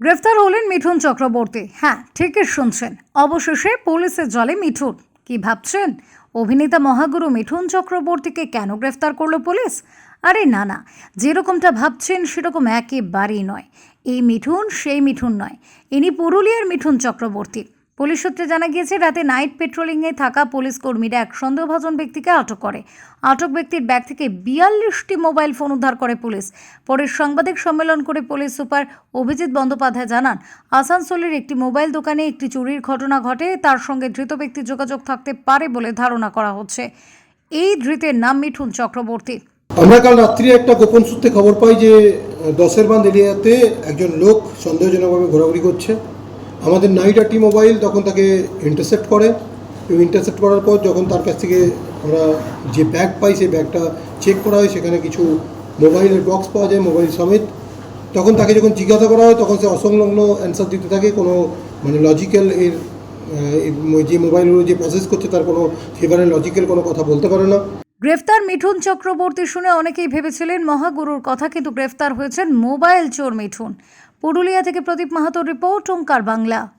গ্রেফতার হলেন মিঠুন চক্রবর্তী। হ্যাঁ ঠিকই শুনছেন। অবশেষে পুলিশের জলে মিঠুন। কি ভাবছেন? অভিনেতা মহাগুরু মিঠুন চক্রবর্তীকে কেন গ্রেফতার করল পুলিশ? আরে না না, যেরকমটা ভাবছেন সেরকম একেবারেই নয়। এই মিঠুন সেই মিঠুন নয়। ইনি পুরুলিয়ার মিঠুন চক্রবর্তী। পুলিশ সূত্রে জানা গিয়েছে, রাতে নাইট পেট্রোলিংয়ে থাকা পুলিশ কর্মীরা এক সন্দেহভাজন ব্যক্তিকে আটক করে। আটক ব্যক্তির ব্যাগ থেকে বিয়াল্লিশটি মোবাইল ফোন উদ্ধার করে পুলিশ। পরে সাংবাদিক সম্মেলন করে পুলিশ সুপার অভিজিৎ বন্দ্যোপাধ্যায় জানান, আসানসোলের একটি মোবাইল দোকানে একটি চুরির ঘটনা ঘটে, তার সঙ্গে ধৃত ব্যক্তির যোগাযোগ থাকতে পারে বলে ধারণা করা হচ্ছে। এই ধৃতের নাম মিঠুন চক্রবর্তী। আমরা কাল রাত্রি একটা গোপন সূত্রে খবর পাই যে দশের বান্ধ এরিয়াতে একজন লোক সন্দেহজনকভাবে ঘোরাঘুরি করছে। আমাদের নাইট টি মোবাইল তখন তাকে ইন্টারসেপ্ট করে এবং ইন্টারসেপ্ট করার পর যখন তার কাছ থেকে আমরা যে ব্যাগ পাই, সেই ব্যাগটা চেক করা হয়, সেখানে কিছু মোবাইলের বক্স পাওয়া যায় মোবাইল সমেত। তখন তাকে যখন জিজ্ঞাসা করা হয়, তখন সে অসংলগ্ন অ্যান্সার দিতে থাকে, কোনো মানে লজিক্যাল এর যে মোবাইলগুলো যে প্রসেস করছে, তার কোনো ফেভারে লজিক্যাল কোনো কথা বলতে পারে না। গ্রেফতার মিঠুন চক্রবর্তী শুনে অনেকেই ভেবেছিলেন মহাগুরুর কথা, কিন্তু গ্রেফতার হয়েছেন মোবাইল চোর মিঠুন। পুরুলিয়া থেকে প্রদীপ মাহাতোর রিপোর্ট ওঙ্কার বাংলা।